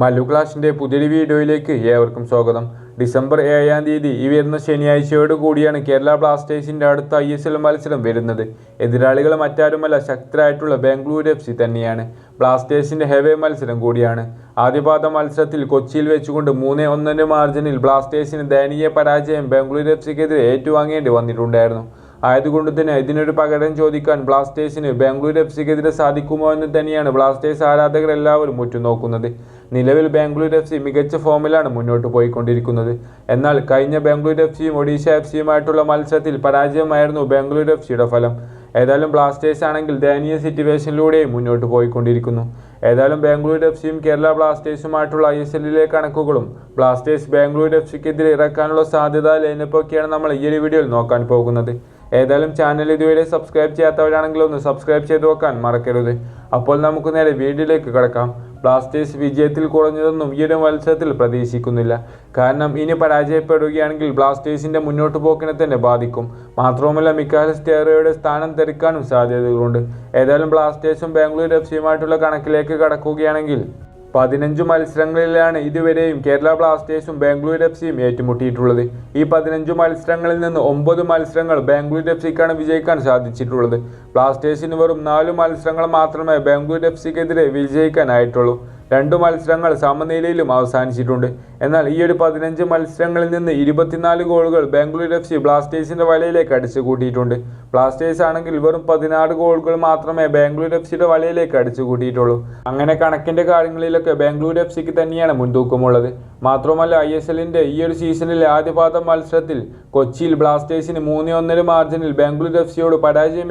മല്ലു ക്ലാഷിന്റെ പുതിയൊരു വീഡിയോയിലേക്ക് ഏവർക്കും സ്വാഗതം. ഡിസംബർ ഏഴാം തീയതി ഈ വരുന്ന ശനിയാഴ്ചയോട് കൂടിയാണ് കേരള ബ്ലാസ്റ്റേഴ്സിന്റെ അടുത്ത ഐ എസ് എൽ മത്സരം വരുന്നത്. എതിരാളികൾ മറ്റാരുമല്ല ശക്തരായിട്ടുള്ള ബാംഗ്ലൂർ എഫ് സി തന്നെയാണ്. ബ്ലാസ്റ്റേഴ്സിന്റെ ഹെവേ മത്സരം കൂടിയാണ്. ആദ്യപാദ മത്സരത്തിൽ കൊച്ചിയിൽ വെച്ചുകൊണ്ട് മൂന്ന് ഒന്നിന്റെ മാർജിനിൽ ബ്ലാസ്റ്റേഴ്സിന് ദയനീയ പരാജയം ബാംഗ്ലൂർ എഫ് സിക്കെതിരെ ഏറ്റുവാങ്ങേണ്ടി വന്നിട്ടുണ്ടായിരുന്നു. ആയതുകൊണ്ട് തന്നെ ഇതിനൊരു പകരം ചോദിക്കാൻ ബ്ലാസ്റ്റേഴ്സിന് ബാംഗ്ലൂർ എഫ് സിക്കെതിരെ സാധിക്കുമോ എന്ന് തന്നെയാണ് ബ്ലാസ്റ്റേഴ്സ് ആരാധകർ എല്ലാവരും ഉറ്റുനോക്കുന്നത്. നിലവിൽ ബാംഗ്ലൂർ എഫ് സി മികച്ച ഫോമിലാണ് മുന്നോട്ട് പോയിക്കൊണ്ടിരിക്കുന്നത്. എന്നാൽ കഴിഞ്ഞ ബാംഗ്ലൂർ എഫ് സിയും ഒഡീഷ എഫ് സിയുമായിട്ടുള്ള മത്സരത്തിൽ പരാജയമായിരുന്നു ബാംഗ്ലൂർ എഫ് സിയുടെ ഫലം. ഏതായാലും ബ്ലാസ്റ്റേഴ്സ് ആണെങ്കിൽ ദയനീയ സിറ്റുവേഷനിലൂടെയും മുന്നോട്ട് പോയിക്കൊണ്ടിരിക്കുന്നു. ഏതായാലും ബാംഗ്ലൂർ എഫ് സിയും കേരള ബ്ലാസ്റ്റേഴ്സുമായിട്ടുള്ള ഐ എസ് എല്ലിലെ കണക്കുകളും ബ്ലാസ്റ്റേഴ്സ് ബാംഗ്ലൂർ എഫ് സിക്കെതിരെ ഇറക്കാനുള്ള സാധ്യത ലൈനപ്പൊക്കെയാണ് നമ്മൾ ഈ ഒരു വീഡിയോയിൽ നോക്കാൻ പോകുന്നത്. ഏതായാലും ചാനൽ ഇതുവരെ സബ്സ്ക്രൈബ് ചെയ്യാത്തവരാണെങ്കിൽ ഒന്ന് സബ്സ്ക്രൈബ് ചെയ്ത് വെക്കാൻ മറക്കരുത്. അപ്പോൾ നമുക്ക് നേരെ വീഡിയോയിലേക്ക് കിടക്കാം. ബ്ലാസ്റ്റേഴ്സ് വിജയത്തിൽ കുറഞ്ഞതൊന്നും ഈ ഒരു മത്സരത്തിൽ പ്രതീക്ഷിക്കുന്നില്ല. കാരണം ഇനി പരാജയപ്പെടുകയാണെങ്കിൽ ബ്ലാസ്റ്റേഴ്സിന്റെ മുന്നോട്ട് പോക്കിനെ തന്നെ ബാധിക്കും. മാത്രവുമല്ല മിക്കാൽ സ്റ്റേറയുടെ സ്ഥാനം തെറിക്കാനും സാധ്യതകളുണ്ട്. ഏതായാലും ബ്ലാസ്റ്റേഴ്സും ബാംഗ്ലൂർ എഫ് സിയുമായിട്ടുള്ള കണക്കിലേക്ക് കടക്കുകയാണെങ്കിൽ പതിനഞ്ച് മത്സരങ്ങളിലാണ് ഇതുവരെയും കേരള ബ്ലാസ്റ്റേഴ്സും ബാംഗ്ലൂർ എഫ് സിയും ഏറ്റുമുട്ടിയിട്ടുള്ളത്. ഈ പതിനഞ്ച് മത്സരങ്ങളിൽ നിന്ന് ഒമ്പത് മത്സരങ്ങൾ ബാംഗ്ലൂർ എഫ് സിക്കാണ് വിജയിക്കാൻ സാധിച്ചിട്ടുള്ളത്. ബ്ലാസ്റ്റേഴ്സിന് വെറും നാല് മത്സരങ്ങൾ മാത്രമേ ബാംഗ്ലൂർ എഫ് സിക്കെതിരെ വിജയിക്കാനായിട്ടുള്ളൂ. രണ്ടു മത്സരങ്ങൾ സമനിലയിലും അവസാനിച്ചിട്ടുണ്ട്. എന്നാൽ ഈ ഒരു പതിനഞ്ച് മത്സരങ്ങളിൽ നിന്ന് ഇരുപത്തിനാല് ഗോളുകൾ ബാംഗ്ലൂർ എഫ് സി ബ്ലാസ്റ്റേഴ്സിന്റെ വലയിലേക്ക് അടിച്ചു കൂട്ടിയിട്ടുണ്ട് ബ്ലാസ്റ്റേഴ്സ് ആണെങ്കിൽ വെറും പതിനാറ് ഗോളുകൾ മാത്രമേ ബാംഗ്ലൂർ എഫ് സിയുടെ വലയിലേക്ക് അടിച്ചു കൂട്ടിയിട്ടുള്ളൂ അങ്ങനെ കണക്കിന്റെ കാര്യങ്ങളിലൊക്കെ ബാംഗ്ലൂർ എഫ് സിക്ക് തന്നെയാണ് മുൻതൂക്കമുള്ളത്. മാത്രമല്ല ഐ എസ് എല്ലിന്റെ ഈ ഒരു സീസണിലെ ആദ്യപാദ മത്സരത്തിൽ കൊച്ചിയിൽ ബ്ലാസ്റ്റേഴ്സിന് മൂന്ന് ഒന്നര മാർജിനിൽ ബാംഗ്ലൂർ എഫ് സിയോട് പരാജയം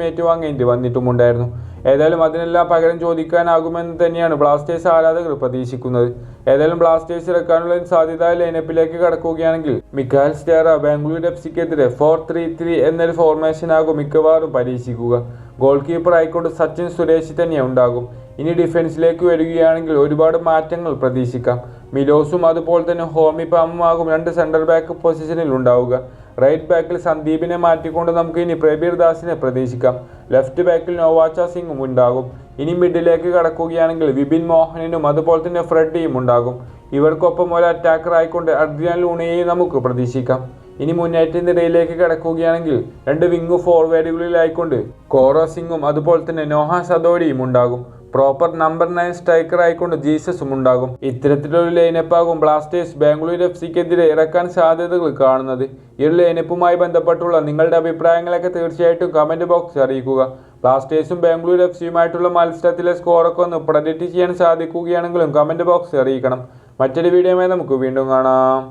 ഏറ്റുവാങ്ങേണ്ടി വന്നിട്ടുമുണ്ടായിരുന്നു. ഏതായാലും അതിനെല്ലാം പകരം ചോദിക്കാനാകുമെന്ന് തന്നെയാണ് ബ്ലാസ്റ്റേഴ്സ് ആരാധകർ പ്രതീക്ഷിക്കുന്നത്. ഏതായാലും ബ്ലാസ്റ്റേഴ്സ് ഇറക്കാനുള്ള സാധ്യത ലൈനപ്പിലേക്ക് കടക്കുകയാണെങ്കിൽ മിക്കാൽ സ്റ്റേറ ബാംഗ്ലൂർ എഫ് സിക്കെതിരെ ഫോർ ത്രീ ത്രീ എന്നൊരു ഫോർമേഷനാകും മിക്കവാറും പരീക്ഷിക്കുക. ഗോൾ കീപ്പർ ആയിക്കൊണ്ട് സച്ചിൻ സുരേഷ് തന്നെ ഉണ്ടാകും. ഇനി ഡിഫൻസിലേക്ക് വരികയാണെങ്കിൽ ഒരുപാട് മാറ്റങ്ങൾ പ്രതീക്ഷിക്കാം. മിലോസും അതുപോലെ തന്നെ ഹോമി പാമുമാകും രണ്ട് സെൻട്രൽ ബാക്ക് പൊസിഷനിൽ ഉണ്ടാവുക. റൈറ്റ് ബാക്കിൽ സന്ദീപിനെ മാറ്റിക്കൊണ്ട് നമുക്ക് ഇനി പ്രബീർ ദാസിനെ പ്രതീക്ഷിക്കാം. ലെഫ്റ്റ് ബാക്കിൽ നോവാച്ച സിംഗും ഉണ്ടാകും. ഇനി മിഡിലേക്ക് കടക്കുകയാണെങ്കിൽ വിപിൻ മോഹനനും അതുപോലെ തന്നെ ഫ്രെഡിയും ഉണ്ടാകും. ഇവർക്കൊപ്പം ഒരു അറ്റാക്കർ ആയിക്കൊണ്ട് അഡ്രിയാൻ ലൂണയെയും നമുക്ക് പ്രതീക്ഷിക്കാം. ഇനി മുന്നേറ്റ നിരയിലേക്ക് കിടക്കുകയാണെങ്കിൽ രണ്ട് വിങ് ഫോർവേഡുകളിലായിക്കൊണ്ട് കോറോ സിംഗും അതുപോലെ തന്നെ നോഹ സദോരിയും ഉണ്ടാകും. പ്രോപ്പർ നമ്പർ നയൻ സ്ട്രൈക്കർ ആയിക്കൊണ്ട് ജീസസും ഉണ്ടാകും. ഇത്തരത്തിലൊരു ലൈനപ്പാകും ബ്ലാസ്റ്റേഴ്സ് ബാംഗ്ലൂർ എഫ് സിക്കെതിരെ ഇറക്കാൻ സാധ്യതകൾ കാണുന്നത്. ഈ ലൈനപ്പുമായി ബന്ധപ്പെട്ടുള്ള നിങ്ങളുടെ അഭിപ്രായങ്ങളൊക്കെ തീർച്ചയായിട്ടും കമന്റ് ബോക്സിൽ അറിയിക്കുക. ബ്ലാസ്റ്റേഴ്സും ബാംഗ്ലൂർ എഫ് സിയുമായിട്ടുള്ള മത്സരത്തിലെ സ്കോറൊക്കെ ഒന്ന് പ്രഡിക്റ്റ് ചെയ്യാൻ സാധിക്കുകയാണെങ്കിലും കമന്റ് ബോക്സിൽ അറിയിക്കണം. മറ്റൊരു വീഡിയോയുമായി നമുക്ക് വീണ്ടും കാണാം.